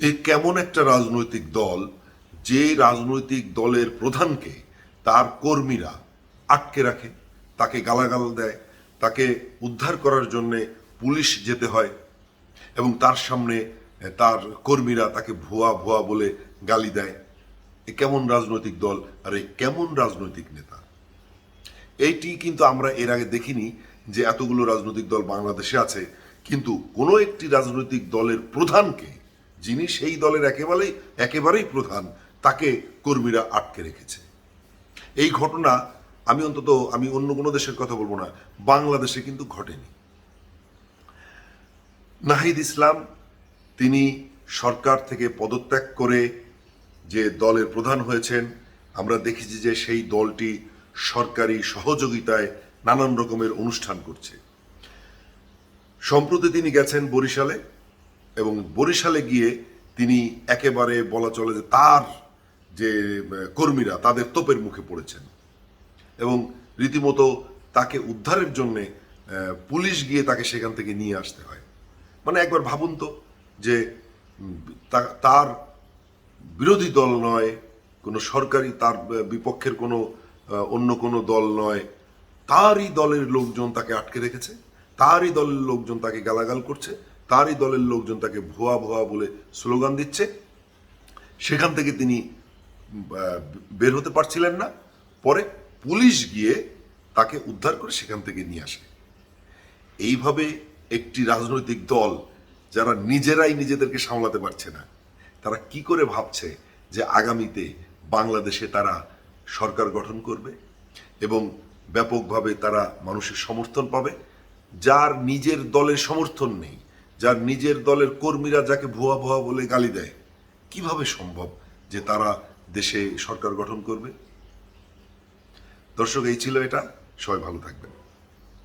এ কেমন একটা রাজনৈতিক দল, যে রাজনৈতিক দলের প্রধানকে তার কর্মীরা আটকে রাখে, তাকে গালাগাল দেয়, তাকে উদ্ধার করার জন্যে পুলিশ যেতে হয় এবং তার সামনে তার কর্মীরা তাকে ভুয়া ভুয়া বলে গালি দেয়। এ কেমন রাজনৈতিক দল আর এ কেমন রাজনৈতিক নেতা? এইটি কিন্তু আমরা এর আগে দেখিনি যে এতগুলো রাজনৈতিক দল বাংলাদেশে আছে, কিন্তু কোনো একটি রাজনৈতিক দলের প্রধানকে যিনি সেই দলের একেবারেই একেবারেই প্রধান, তাকে কর্মীরা আটকে রেখেছে। এই ঘটনা আমি অন্তত, আমি অন্য কোনো দেশের কথা বলব না, বাংলাদেশে কিন্তু ঘটেনি। নাহিদ ইসলাম, তিনি সরকার থেকে পদত্যাগ করে যে দলের প্রধান হয়েছেন, আমরা দেখেছি যে সেই দলটি সরকারি সহযোগিতায় নানান রকমের অনুষ্ঠান করছে। সম্প্রতি তিনি গেছেন বরিশালে। এবং বরিশালে গিয়ে তিনি একেবারে বলা চলে যে তার যে কর্মীরা তাদের তোপের মুখে পড়েছেন। এবং রীতিমতো তাকে উদ্ধারের জন্যে পুলিশ গিয়ে তাকে সেখান থেকে নিয়ে আসতে হয়। মানে একবার ভাবুন তো যে তার বিরোধী দল নয়, কোনো সরকারি তার বিপক্ষের কোনো অন্য কোনো দল নয়, তারই দলের লোকজন তাকে আটকে রেখেছে, তারই দলের লোকজন তাকে গালাগাল করছে তারই দলের লোকজন তাকে ভুয়া ভুয়া বলে স্লোগান দিচ্ছে। সেখান থেকে তিনি বের হতে পারছিলেন না। পরে পুলিশ গিয়ে তাকে উদ্ধার করে সেখান থেকে নিয়ে আসে। এইভাবে একটি রাজনৈতিক দল যারা নিজেরাই নিজেদেরকে সামলাতে পারছে না, তারা কি করে ভাবছে যে আগামীতে বাংলাদেশে তারা সরকার গঠন করবে এবং ব্যাপকভাবে তারা মানুষের সমর্থন পাবে? যার নিজের দলের সমর্থন নেই যার নিজের দলের কর্মীরা যাকে ভুয়া ভুয়া বলে গালি দেয়। কীভাবে সম্ভব যে তারা দেশে সরকার গঠন করবে? দর্শক, এই ছিল এটা। সবাই ভালো থাকবেন।